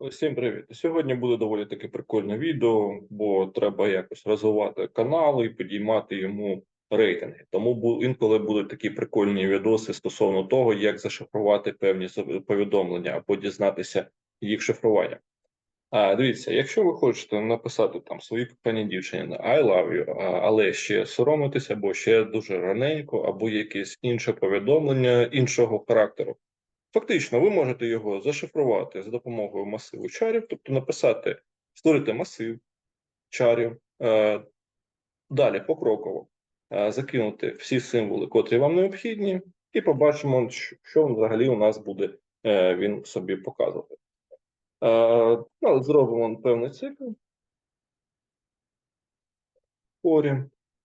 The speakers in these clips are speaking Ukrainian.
Усім привіт! Сьогодні буде доволі таки прикольне відео, бо треба якось розвивати канал і підіймати йому рейтинги. Тому інколи будуть такі прикольні відоси стосовно того, як зашифрувати певні повідомлення або дізнатися їх шифрування. А дивіться, якщо ви хочете написати там своїй коханій дівчині I love you, але ще соромитися, або ще дуже раненько, або якесь інше повідомлення іншого характеру. Фактично, ви можете його зашифрувати за допомогою масиву чарів, тобто написати, створити масив чарів, е, далі покроково е, закинути всі символи, котрі вам необхідні, і побачимо, що взагалі у нас буде е, він собі показувати. Е, ну, зробимо певний цикл.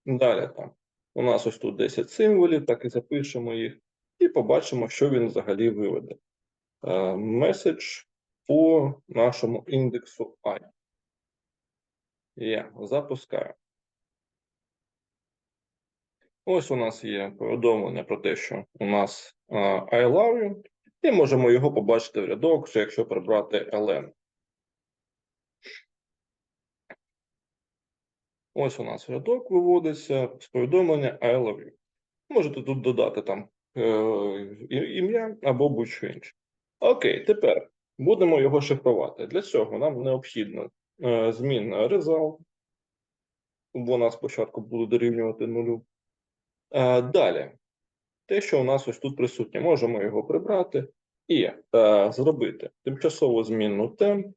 Далі там. У нас ось тут 10 символів, так і запишемо їх, і побачимо, що він взагалі виведе. Е, Меседж по нашому індексу I. Я запускаю. Ось у нас є повідомлення про те, що у нас е, I love you, і можемо його побачити в рядок, що якщо прибрати ln. Ось у нас рядок виводиться з повідомлення I love you. Можете тут додати там ім'я або будь-що інше. Окей, тепер будемо його шифрувати. Для цього нам необхідно е, змінна result. Вона спочатку буде дорівнювати нулю. Е, далі, те, що у нас ось тут присутнє, можемо його прибрати і е, зробити тимчасову змінну темп,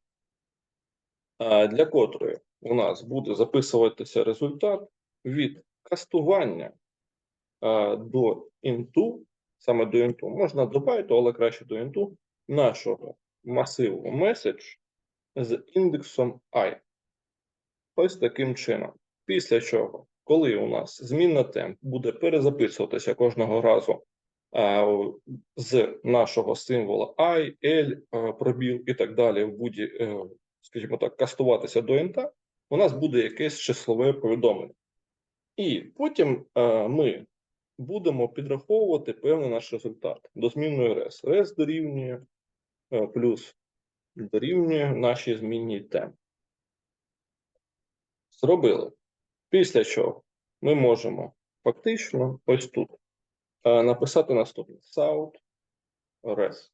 е, для котрої у нас буде записуватися результат від кастування е, до інту, саме до інту, можна до але краще до інту, нашого масиву message з індексом i. Ось таким чином. Після чого, коли у нас змінна темп буде перезаписуватися кожного разу е, з нашого символа I, L, е, пробіл і так далі, в будь, е, скажімо так, кастуватися до інта, у нас буде якесь числове повідомлення. І потім е, ми будемо підраховувати певний наш результат до змінної res. Res дорівнює е, плюс дорівнює нашій змінній темп. Зробили. Після чого ми можемо фактично ось тут е, написати наступне south res.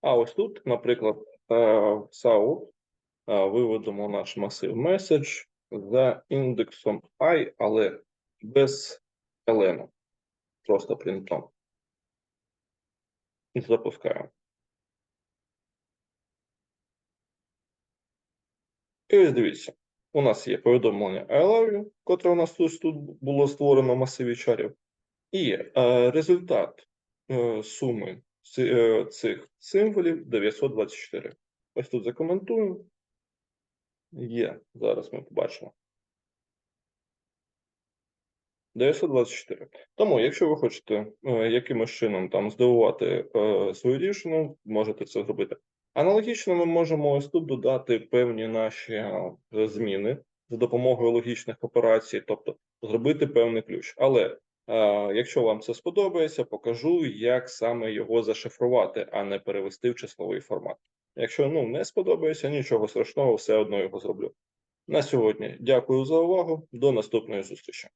А ось тут, наприклад, е, south виведемо наш масив message за індексом i, але без ln, просто принтом. І запускаємо. І ось дивіться, у нас є повідомлення I love you, котре у нас тут, тут було створено в масиві чарів, і е, результат е, суми ці- е, цих символів 924. Ось тут закоментую. Є, зараз ми побачимо. 924. Тому, якщо ви хочете е, якимось чином там здивувати е, свою дівчину, можете це зробити. Аналогічно ми можемо ось тут додати певні наші е, зміни за допомогою логічних операцій, тобто зробити певний ключ. Але якщо вам це сподобається, покажу, як саме його зашифрувати, а не перевести в числовий формат. Якщо ну не сподобається, нічого страшного, все одно його зроблю. На сьогодні дякую за увагу. До наступної зустрічі.